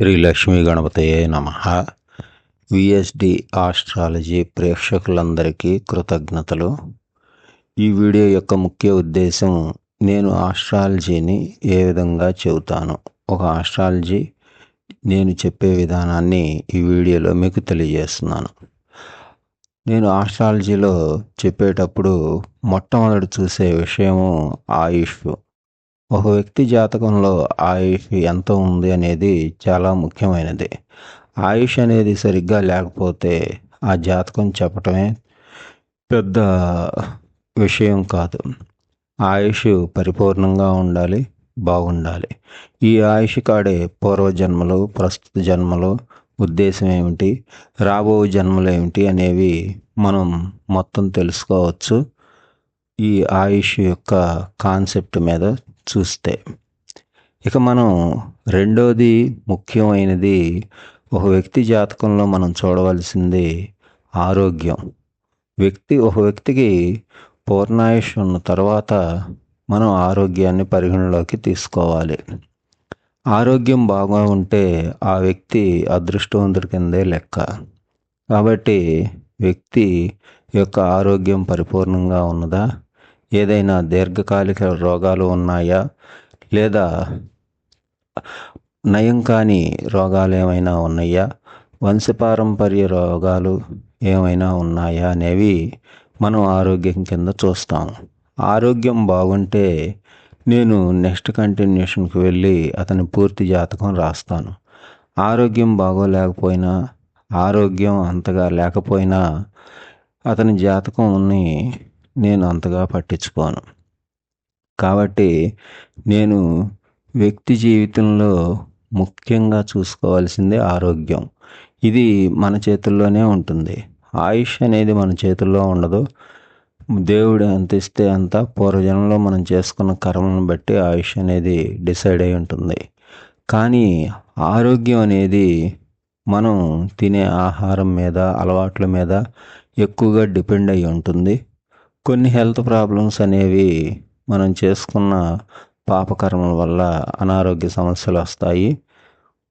శ్రీ లక్ష్మీ గణపతయే నమ. VSD astrology ప్రేక్షకులందరికీ కృతజ్ఞతలు. ఈ వీడియో యొక్క ముఖ్య ఉద్దేశం నేను ఆస్ట్రాలజీని ఏ విధంగా చెబుతాను. ఒక ఆస్ట్రాలజీ నేను చెప్పే విధానాన్ని ఈ వీడియోలో మీకు తెలియజేస్తున్నాను. నేను ఆస్ట్రాలజీలో చెప్పేటప్పుడు మొట్టమొదటి చూసే విషయము ఆయుష్ ఒక వ్యక్తి జాతకంలో ఆయుష్ ఎంత ఉంది అనేది చాలా ముఖ్యమైనది. ఆయుష్ అనేది సరిగ్గా లేకపోతే ఆ జాతకం చెప్పటమే పెద్ద విషయం కాదు. ఆయుష్ పరిపూర్ణంగా ఉండాలి బాగుండాలి. ఈ ఆయుష్ కాడే పూర్వజన్మలు ప్రస్తుత జన్మలు ఉద్దేశం ఏమిటి రాబో జన్మలు ఏమిటి అనేవి మనం మొత్తం తెలుసుకోవచ్చు. ఈ ఆయుష్ యొక్క కాన్సెప్ట్ మీద చూస్తే. ఇక మనం రెండోది ముఖ్యమైనది ఒక వ్యక్తి జాతకంలో మనం చూడవలసింది ఆరోగ్యం. వ్యక్తి ఒక వ్యక్తికి పూర్ణాయుష్ ఉన్న తర్వాత మనం ఆరోగ్యాన్ని పరిగణలోకి తీసుకోవాలి. ఆరోగ్యం బాగా ఉంటే ఆ వ్యక్తి అదృష్టవంతుడి కిందే లెక్క. కాబట్టి వ్యక్తి యొక్క ఆరోగ్యం పరిపూర్ణంగా ఉన్నదా? ఏదైనా దీర్ఘకాలిక రోగాలు ఉన్నాయా? లేదా నయం కాని రోగాలు ఏమైనా ఉన్నాయా? వంశపారంపర్య రోగాలు ఏమైనా ఉన్నాయా అనేవి మనం ఆరోగ్యం కింద చూస్తాం. ఆరోగ్యం బాగుంటే నేను నెక్స్ట్ కంటిన్యూషన్కి వెళ్ళి అతని పూర్తి జాతకం రాస్తాను. ఆరోగ్యం బాగోలేకపోయినా ఆరోగ్యం అంతగా లేకపోయినా అతని జాతకంని నేను అంతగా పట్టించుకోను. కాబట్టి నేను వ్యక్తి జీవితంలో ముఖ్యంగా చూసుకోవాల్సింది ఆరోగ్యం. ఇది మన చేతుల్లోనే ఉంటుంది. ఆయుష్ అనేది మన చేతుల్లో ఉండదు. దేవుడు ఎంత ఇస్తే అంత పూర్వజనంలో మనం చేసుకున్న కర్మను బట్టి ఆయుష్ అనేది డిసైడ్ అయి ఉంటుంది. కానీ ఆరోగ్యం అనేది మనం తినే ఆహారం మీద అలవాట్ల మీద ఎక్కువగా డిపెండ్ అయి ఉంటుంది. కొన్ని హెల్త్ ప్రాబ్లమ్స్ అనేవి మనం చేసుకున్న పాపకర్మల వల్ల అనారోగ్య సమస్యలు వస్తాయి.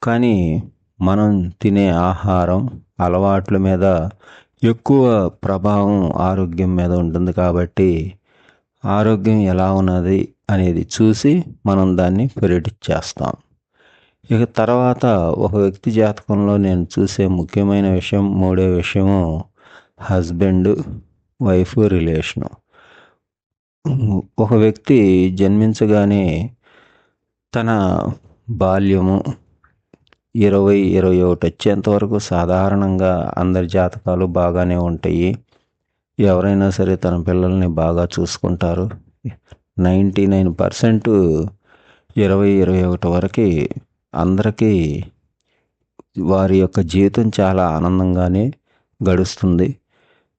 కానీ మనం తినే ఆహారం అలవాట్ల మీద ఎక్కువ ప్రభావం ఆరోగ్యం మీద ఉంటుంది కాబట్టి ఆరోగ్యం ఎలా ఉన్నది అనేది చూసి మనం దాన్ని ప్రెడిక్ట్ చేస్తాం ఇక తర్వాత ఒక వ్యక్తి జాతకంలో నేను చూసే ముఖ్యమైన విషయం మూడో విషయము హస్బెండ్. Wife relation. ఒక వ్యక్తి జన్మించగానే తన బాల్యము ఇరవై ఇరవై ఒకటి వచ్చేంత వరకు సాధారణంగా అందరి జాతకాలు బాగానే ఉంటాయి. ఎవరైనా సరే తన పిల్లల్ని బాగా చూసుకుంటారు. నైంటీ నైన్ పర్సెంట్ ఇరవై ఇరవై ఒకటి వరకు అందరికీ వారి యొక్క జీవితం చాలా ఆనందంగానే గడుస్తుంది.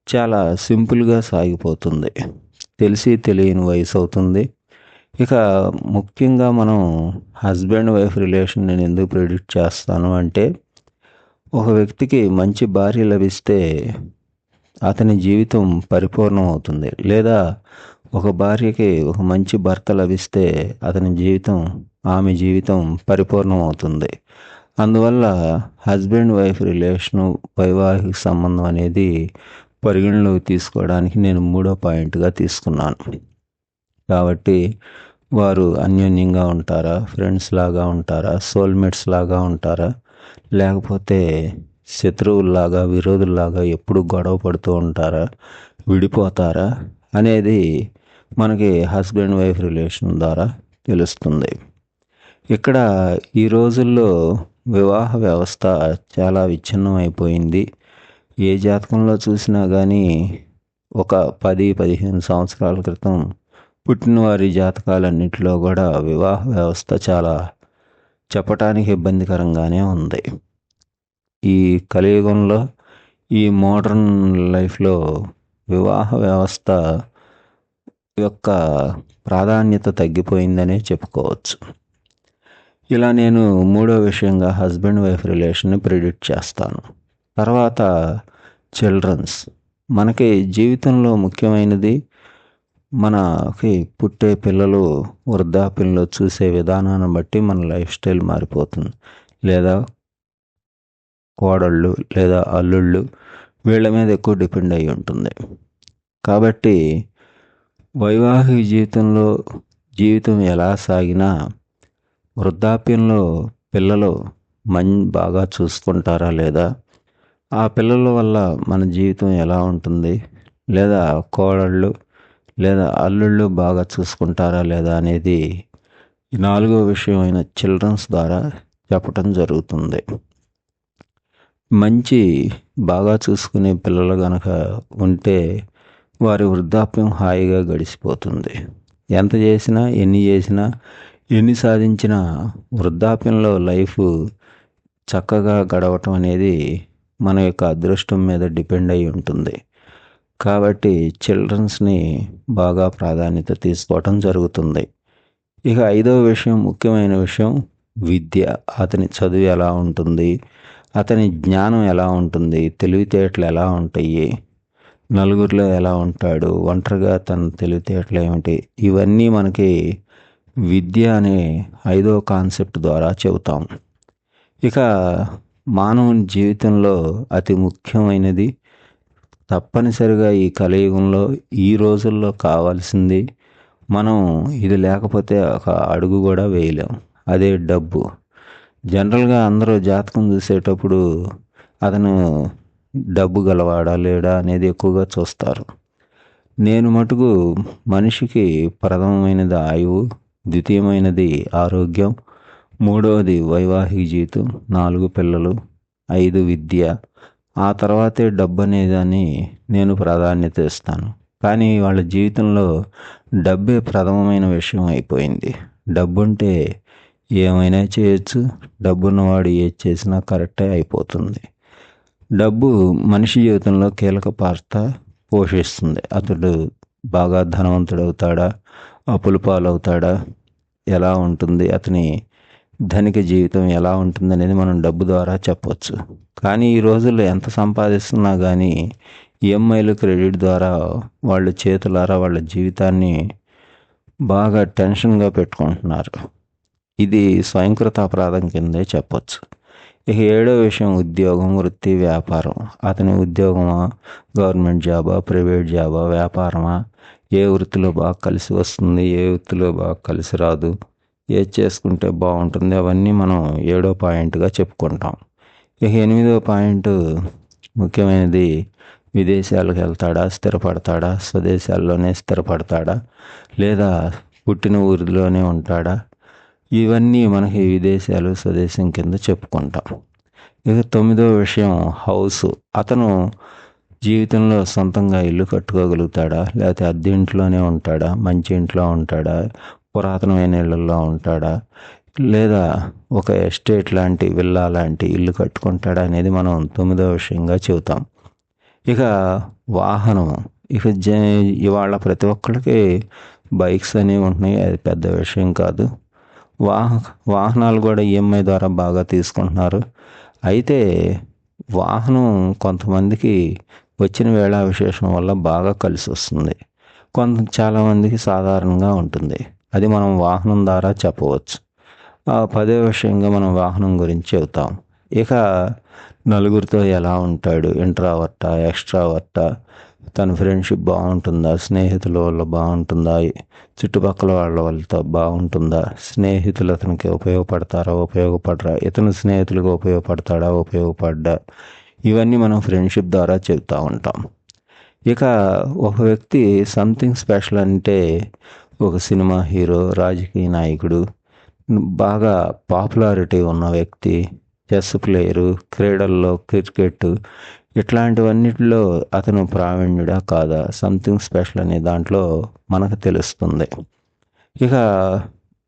చాలా సింపుల్గా సాగిపోతుంది. తెలిసి తెలియని వయసు అవుతుంది. ఇక ముఖ్యంగా మనం హస్బెండ్ వైఫ్ రిలేషన్ నేను ఎందుకు ప్రిడిక్ట్ చేస్తాను అంటే ఒక వ్యక్తికి మంచి భార్య లభిస్తే అతని జీవితం పరిపూర్ణం అవుతుంది. లేదా ఒక భార్యకి ఒక మంచి భర్త లభిస్తే అతని జీవితం ఆమె జీవితం పరిపూర్ణం అవుతుంది. అందువల్ల హస్బెండ్ వైఫ్ రిలేషను వైవాహిక సంబంధం అనేది పరిగణలోకి తీసుకోవడానికి నేను మూడో పాయింట్గా తీసుకున్నాను. కాబట్టి వారు అన్యోన్యంగా ఉంటారా? ఫ్రెండ్స్ లాగా ఉంటారా? సోల్మేట్స్ లాగా ఉంటారా? లేకపోతే శత్రువుల్లాగా విరోధుల్లాగా ఎప్పుడు గొడవ పడుతూ ఉంటారా? విడిపోతారా? అనేది మనకి హస్బెండ్ వైఫ్ రిలేషన్ ద్వారా తెలుస్తుంది. ఇక్కడ ఈ రోజుల్లో వివాహ వ్యవస్థ చాలా విచ్ఛిన్నం అయిపోయింది ఏ జాతకంలో చూసినా కానీ ఒక పది పదిహేను సంవత్సరాల క్రితం పుట్టినవారి జాతకాలన్నింటిలో కూడా వివాహ వ్యవస్థ చాలా చెప్పటానికి ఇబ్బందికరంగానే ఉంది. ఈ కలియుగంలో ఈ మోడర్న్ లైఫ్లో వివాహ వ్యవస్థ యొక్క ప్రాధాన్యత తగ్గిపోయిందనే చెప్పుకోవచ్చు. ఇలా నేను మూడో విషయంగా హస్బెండ్ వైఫ్ రిలేషన్ని ప్రిడిక్ట్ చేస్తాను. తర్వాత చిల్డ్రన్స్. మనకి జీవితంలో ముఖ్యమైనది మనకి పుట్టే పిల్లలు వృద్ధాప్యంలో చూసే విధానాన్ని బట్టి మన లైఫ్ స్టైల్ మారిపోతుంది. లేదా కోడళ్ళు లేదా అల్లుళ్ళు వీళ్ళ మీద ఎక్కువ డిపెండ్ అయి ఉంటుంది. కాబట్టి వైవాహిక జీవితంలో జీవితం ఎలా సాగినా వృద్ధాప్యంలో పిల్లలు మం బాగా చూసుకుంటారా లేదా ఆ పిల్లల వల్ల మన జీవితం ఎలా ఉంటుంది? లేదా కోడళ్ళు లేదా అల్లుళ్ళు బాగా చూసుకుంటారా లేదా అనేది ఈ నాలుగో విషయం అయిన చిల్డ్రన్స్ ద్వారా చెప్పటం జరుగుతుంది. మంచి బాగా చూసుకునే పిల్లలు కనుక ఉంటే వారి వృద్ధాప్యం హాయిగా గడిచిపోతుంది. ఎంత చేసినా ఎన్ని చేసినా ఎన్ని సాధించినా వృద్ధాప్యంలో లైఫ్ చక్కగా గడవటం అనేది మన యొక్క అదృష్టం మీద డిపెండ్ అయి ఉంటుంది. కాబట్టి చిల్డ్రన్స్ని బాగా ప్రాధాన్యత తీసుకోవటం జరుగుతుంది. ఇక ఐదవ విషయం ముఖ్యమైన విషయం విద్య. అతని చదువు ఎలా ఉంటుంది? అతని జ్ఞానం ఎలా ఉంటుంది? తెలివితేటలు ఎలా ఉంటాయి? నలుగురిలో ఎలా ఉంటాడు? ఒంటరిగా తన తెలివితేటలు ఏమిటి? ఇవన్నీ మనకి విద్య అనే ఐదో కాన్సెప్ట్ ద్వారా చెబుతాం. ఇక మానవుని జీవితంలో అతి ముఖ్యమైనది. తప్పనిసరిగా ఈ కలియుగంలో ఈ రోజుల్లో కావాల్సింది మనం ఇది లేకపోతే ఒక అడుగు కూడా వేయలేం. అదే డబ్బు. జనరల్గా అందరూ జాతకం చూసేటప్పుడు అతను డబ్బు గలవాడా లేడా అనేది ఎక్కువగా చూస్తారు. నేను మటుకు మనిషికి ప్రథమమైనది ఆయువు ద్వితీయమైనది ఆరోగ్యం మూడవది వైవాహిక జీవితం నాలుగు పిల్లలు ఐదు విద్య. ఆ తర్వాతే డబ్బు అనేదాన్ని నేను ప్రాధాన్యత ఇస్తాను. కానీ వాళ్ళ జీవితంలో డబ్బే ప్రథమమైన విషయం అయిపోయింది. డబ్బు ఉంటే ఏమైనా చేయొచ్చు డబ్బున్నవాడు ఏది చేసినా కరెక్టే అయిపోతుంది. డబ్బు మనిషి జీవితంలో కీలక పాత్ర పోషిస్తుంది. అతడు బాగా ధనవంతుడవుతాడా అప్పుల పాలవుతాడా ఎలా ఉంటుంది అతని ధనిక జీవితం ఎలా ఉంటుంది అనేది మనం డబ్బు ద్వారా చెప్పవచ్చు కానీ ఈ రోజుల్లో ఎంత సంపాదిస్తున్నా కానీ ఈఎంఐలు క్రెడిట్ ద్వారా వాళ్ళ చేతులారా వాళ్ళ జీవితాన్ని బాగా టెన్షన్గా పెట్టుకుంటున్నారు. ఇది స్వయంకృత అపరాధం కిందే చెప్పొచ్చు. ఇక ఏడో విషయం ఉద్యోగం వృత్తి వ్యాపారం. అతని ఉద్యోగమా గవర్నమెంట్ జాబా ప్రైవేట్ జాబా వ్యాపారమా? ఏ వృత్తిలో బాగా కలిసి వస్తుంది ఏ వృత్తిలో బాగా కలిసి రాదు? ఏది చేసుకుంటే బాగుంటుంది అవన్నీ మనం ఏడో పాయింట్గా చెప్పుకుంటాం. ఇక ఎనిమిదో పాయింట్ ముఖ్యమైనది విదేశాలకు వెళ్తాడా స్థిరపడతాడా స్వదేశాల్లోనే స్థిరపడతాడా లేదా పుట్టిన ఊరిలోనే ఉంటాడా? ఇవన్నీ మనకి విదేశాలు స్వదేశం కింద చెప్పుకుంటాం. ఇక తొమ్మిదో విషయం హౌస్. అతను జీవితంలో సొంతంగా ఇల్లు కట్టుకోగలుగుతాడా? లేకపోతే అద్దె ఇంట్లోనే ఉంటాడా? మంచి ఇంట్లో ఉంటాడా? పురాతనమైన ఇళ్ళల్లో ఉంటాడా? లేదా ఒక ఎస్టేట్ లాంటి విల్లా లాంటి ఇల్లు కట్టుకుంటాడా అనేది మనం తొమ్మిదో విషయంగా చెబుతాం. ఇక వాహనం. ఇక జ ఇవాళ ప్రతి ఒక్కరికి బైక్స్ అనేవి ఉంటున్నాయి. అది పెద్ద విషయం కాదు. వాహ వాహనాలు కూడా ఈఎంఐ ద్వారా బాగా తీసుకుంటున్నారు. అయితే వాహనం కొంతమందికి వచ్చిన వేళ విశేషం వల్ల బాగా కలిసి వస్తుంది. కొంత చాలామందికి సాధారణంగా ఉంటుంది. అది మనం వాహనం ద్వారా చెప్పవచ్చు. ఆ పదే విషయంగా మనం వాహనం గురించి చెబుతాం. ఇక నలుగురితో ఎలా ఉంటాడు? ఇంట్రావర్టా? ఎక్స్ట్రావర్టా? తన ఫ్రెండ్షిప్ బాగుంటుందా? స్నేహితుల వల్ల బాగుంటుందా? చుట్టుపక్కల వాళ్ళ వాళ్ళతో బాగుంటుందా? స్నేహితులు అతనికి ఉపయోగపడతారా? ఉపయోగపడరా? ఇతను స్నేహితులకు ఉపయోగపడతాడా? ఉపయోగపడ్డా? ఇవన్నీ మనం ఫ్రెండ్షిప్ ద్వారా చెబుతూ ఉంటాం. ఇక ఒక వ్యక్తి సంథింగ్ స్పెషల్ అంటే ఒక సినిమా హీరో రాజకీయ నాయకుడు బాగా పాపులారిటీ ఉన్న వ్యక్తి చెస్ ప్లేయరు క్రీడల్లో క్రికెట్ ఇట్లాంటివన్నిటిలో అతను ప్రావీణ్యుడా కాదా? సంథింగ్ స్పెషల్ అనే దాంట్లో మనకు తెలుస్తుంది. ఇక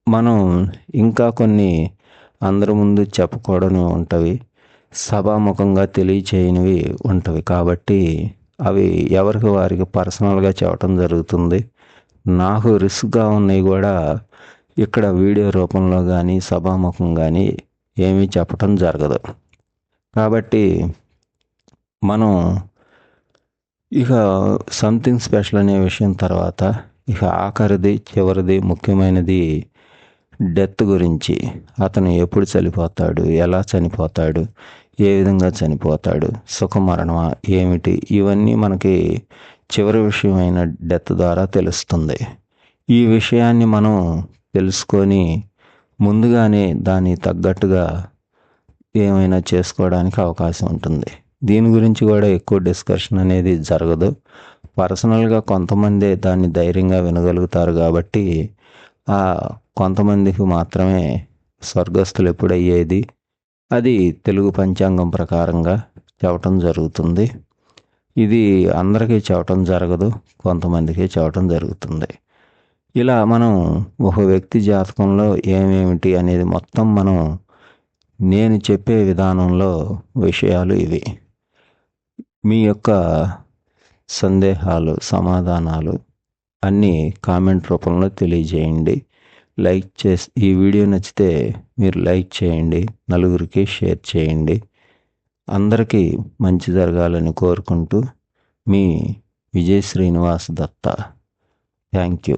మనం ఇంకా కొన్ని అందరి ముందు చెప్పకూడని ఉంటవి. సభాముఖంగా తెలియచేయనివి ఉంటవి. కాబట్టి అవి ఎవరికి వారికి పర్సనల్గా చెప్పడం జరుగుతుంది. నాకు రిస్క్గా ఉన్నాయి కూడా ఇక్కడ వీడియో రూపంలో కానీ సభాముఖం కానీ ఏమీ చెప్పటం జరగదు. కాబట్టి మనం ఇక సంథింగ్ స్పెషల్ అనే విషయం తర్వాత ఇక ఆఖరిది చివరిది ముఖ్యమైనది డెత్ గురించి. అతను ఎప్పుడు చనిపోతాడు ఎలా చనిపోతాడు ఏ విధంగా చనిపోతాడు సుఖమరణమా ఏమిటి ఇవన్నీ మనకి చివరి విషయమైన డెత్ ద్వారా తెలుస్తుంది. ఈ విషయాన్ని మనం తెలుసుకొని ముందుగానే దాన్ని తగ్గట్టుగా ఏమైనా చేసుకోవడానికి అవకాశం ఉంటుంది. దీని గురించి కూడా ఎక్కువ డిస్కషన్ అనేది జరగదు. పర్సనల్గా కొంతమందే దాన్ని ధైర్యంగా వినగలుగుతారు కాబట్టి ఆ కొంతమందికి మాత్రమే స్వర్గస్థులు ఎప్పుడయ్యేది? అది తెలుగు పంచాంగం ప్రకారంగా చెప్పటం జరుగుతుంది. ఇది అందరికీ చెప్పటం జరగదు కొంతమందికి చెప్పటం జరుగుతుంది. ఇలా మనం ఒక వ్యక్తి జాతకంలో ఏమేమిటి అనేది మొత్తం మనం నేను చెప్పే విధానంలో విషయాలు ఇవి. మీ యొక్క సందేహాలు సమాధానాలు అన్నీ కామెంట్ రూపంలో తెలియజేయండి. లైక్ చేసి ఈ వీడియో నచ్చితే మీరు లైక్ చేయండి నలుగురికి షేర్ చేయండి. అందరికీ మంచి జరగాలని కోరుకుంటూ మీ విజయ్ శ్రీనివాస్ దత్త. Thank you